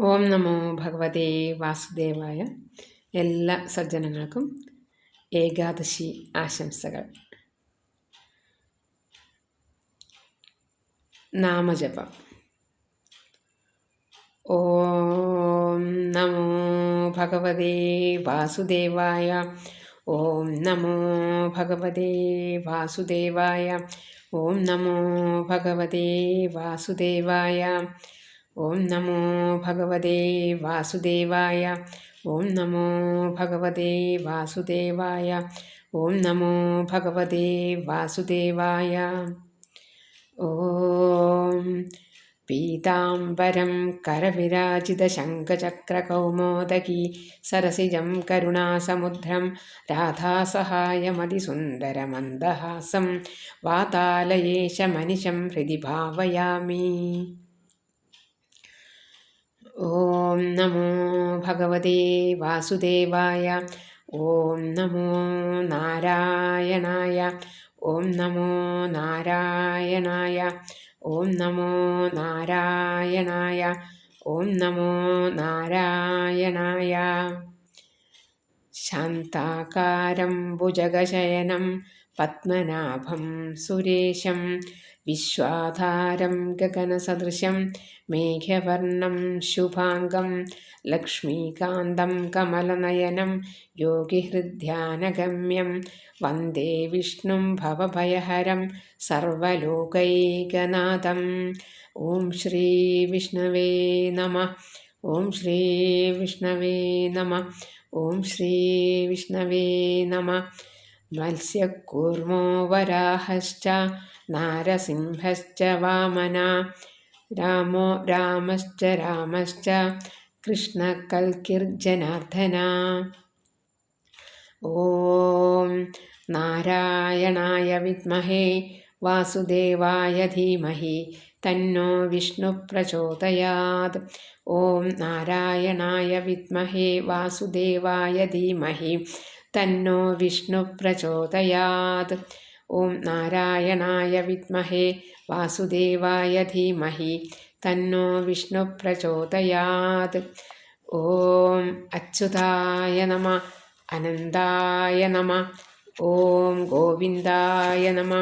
ഓം നമോ ഭഗവതേ വാസുദേവായ എല്ലാ സജ്ജനങ്ങൾക്കും ഏകാദശി ആശംസകൾ. നാമജപം. ഓം നമോ ഭഗവതേ വാസുദേവായ ഓം നമോ ഭഗവതേ വാസുദേവായ ഓം നമോ ഭഗവതേ വാസുദേവായ ഓം നമോ ഭഗവതേ വാസുദേവായ ഓം നമോ ഭഗവതേ വാസുദേവായ ഓം നമോ ഭഗവതേ വാസുദേവായ ഓം പീതാംബരം करविराजितशङ्खचक्रकौमोदकी सरसिजं करुणासमुद्रं राधासहायमतिसुन्दरमन्दहासं वातालयेशमनिशं हृदि भावयामि ഓം നമോ ഭഗവതേ വാസുദേവായ ഓം നമോ നാരായണായ ഓം നമോ നാരായണായ ഓം നമോ നാരായണായ ഓം നമോ നാരായണായ ശാന്താകാരം ഭുജഗശയനം പത്മനാഭം സുരേശം വിശ്വാധാരം ഗഗനസദൃശം മേഘവർണം ശുഭാംഗം ലക്ഷ്മീകാന്തം കമലനയനം യോഗിഹൃദ്ധ്യാനഗമ്യം വന്ദേ വിഷ്ണും ഭവഭയഹരം സർവലോകൈകനാഥം. ഓം ശ്രീ വിഷ്ണവേ നമ ഓം ശ്രീ വിഷ്ണവേ നമ. ഓം ശ്രീ വിഷ്ണവേ നമ. മത്സ്യക്കൂർമോ വരാഹശ്ച നാരസിംഹശ്ച വാമന. രാമോ രാമശ്ച രാമശ്ച കൃഷ്ണകൽക്കിർജനാർദ്ദന. ഓം നാരായണായ വിദ്മഹേ വാസുദേവായ ധീമഹി. തന്നോ വിഷ്ണു പ്രചോദയാത്. ഓം നാരായണായ വിദ്മഹേ വാസുദേവായ ധീമഹി തന്നോ വിഷ്ണു പ്രചോദയാത്. ഓം നാരായണായ വിദ്മഹേ വാസുദേവായ ധീമഹി തന്നോ വിഷ്ണു പ്രചോദയാത്. ഓം അച്യുതായ നമ അനന്തായ നമ ഓം ഗോവിന്ദായ നമ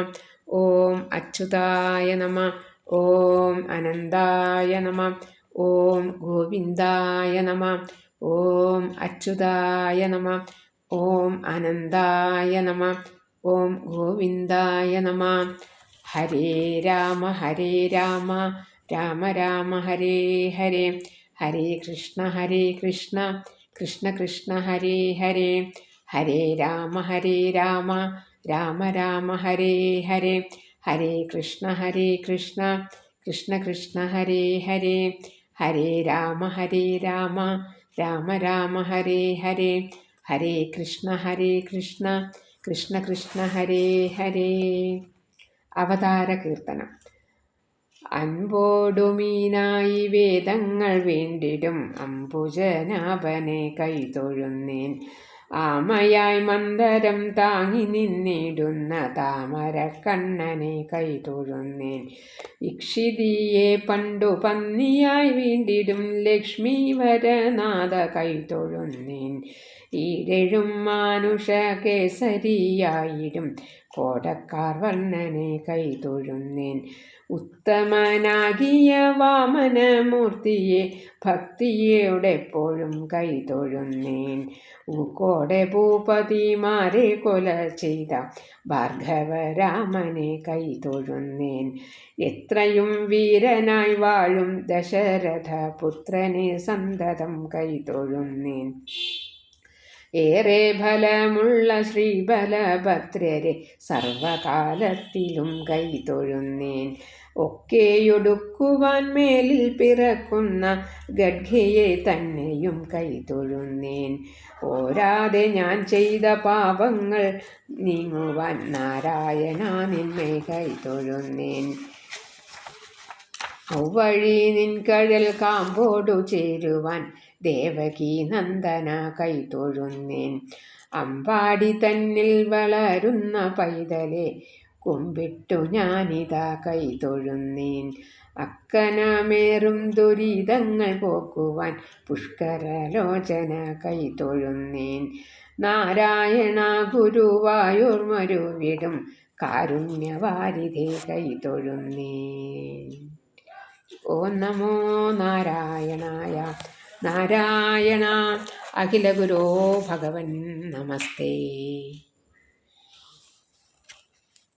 ഓം അച്യുതായ നമ ഓം അനന്തായ നമ. ഓം ഗോവിന്ദായ നമ. ഓം അച്യുതായ നമ. ഓം അനന്തായ നമ. ഓം ഗോവിന്ദായ നമ. ഹരേ രാമ ഹരേ രാമ. രാമ രാമ ഹരേ ഹരേ. ഹരേ കൃഷ്ണ ഹരേ കൃഷ്ണ. കൃഷ്ണ കൃഷ്ണ ഹരേ ഹരേ. ഹരേ രാമ ഹരേ രാമ. രാമ രാമ ഹരേ ഹരേ. ഹരേ കൃഷ്ണ ഹരേ കൃഷ്ണ കൃഷ്ണ കൃഷ്ണ ഹരേ ഹരേ. ഹരേ രാമ ഹരേ രാമ രാമ രാമ ഹരേ ഹരേ. ഹരേ കൃഷ്ണ ഹരേ കൃഷ്ണ കൃഷ്ണ കൃഷ്ണ ഹരേ ഹരേ. അവതാര കീർത്തനം. അൻപോടുമീനായി വേദങ്ങൾ വേണ്ടിടും. അംബുജനാഭനെ കൈതൊഴുന്നേൻ. ആമയായി മന്ദരം താങ്ങി നിന്നിടുന്ന താമരക്കണ്ണനെ കൈതൊഴുന്നേൻ. ഇക്ഷിതിയെ പണ്ടു പന്നിയായി വീണ്ടിടും ലക്ഷ്മി വരനാഥ കൈതൊഴുന്നേൻ. ഈരഴും മാനുഷ കേസരിയായിടും കോടക്കാർ വർണനെ കൈതൊഴുന്നേൻ ഉത്തമനാകിയ വാമനമൂർത്തിയെ ഭക്തിയോടെപ്പോഴും കൈതൊഴുന്നേൻ ഊക്കോടെ ഭൂപതിമാരെ കൊല ചെയ്ത ഭാർഗവരാമനെ കൈതൊഴുന്നേൻ എത്രയും വീരനായി വാഴും ദശരഥ പുത്രനെ സന്തതം കൈതൊഴുന്നേൻ ഏറെ ഫലമുള്ള ശ്രീബലഭദ്രരെ സർവകാലത്തിലും കൈതൊഴുന്നേൻ. ഒക്കെയൊടുക്കുവാൻ മേലിൽ പിറക്കുന്ന ഗഡ്ഗയെ തന്നെയും കൈതൊഴുന്നേൻ. ഓരാതെ ഞാൻ ചെയ്ത പാപങ്ങൾ നീങ്ങുവാൻ നാരായണ നിന്നെ കൈതൊഴുന്നേൻ. ഔവഴി നിൻകഴൽ കാമ്പോടു ചേരുവാൻ ദേവകി നന്ദന കൈതൊഴുന്നേൻ അമ്പാടി തന്നിൽ വളരുന്ന പൈതലെ കുമ്പിട്ടു ഞാനിതാ കൈ തൊഴുന്നേൻ. അക്കനമേറും ദുരിതങ്ങൾ പോക്കുവാൻ പുഷ്കരലോചന കൈ തൊഴുന്നേൻ. നാരായണ ഗുരുവായൂർ മരുവിടും കാരുണ്യവാരിധേ കൈ തൊഴുന്നേൻ. ഓം നമോ നാരായണായ. നാരായണ. അഖില ഗുരോ ഭഗവൻ നമസ്തേ.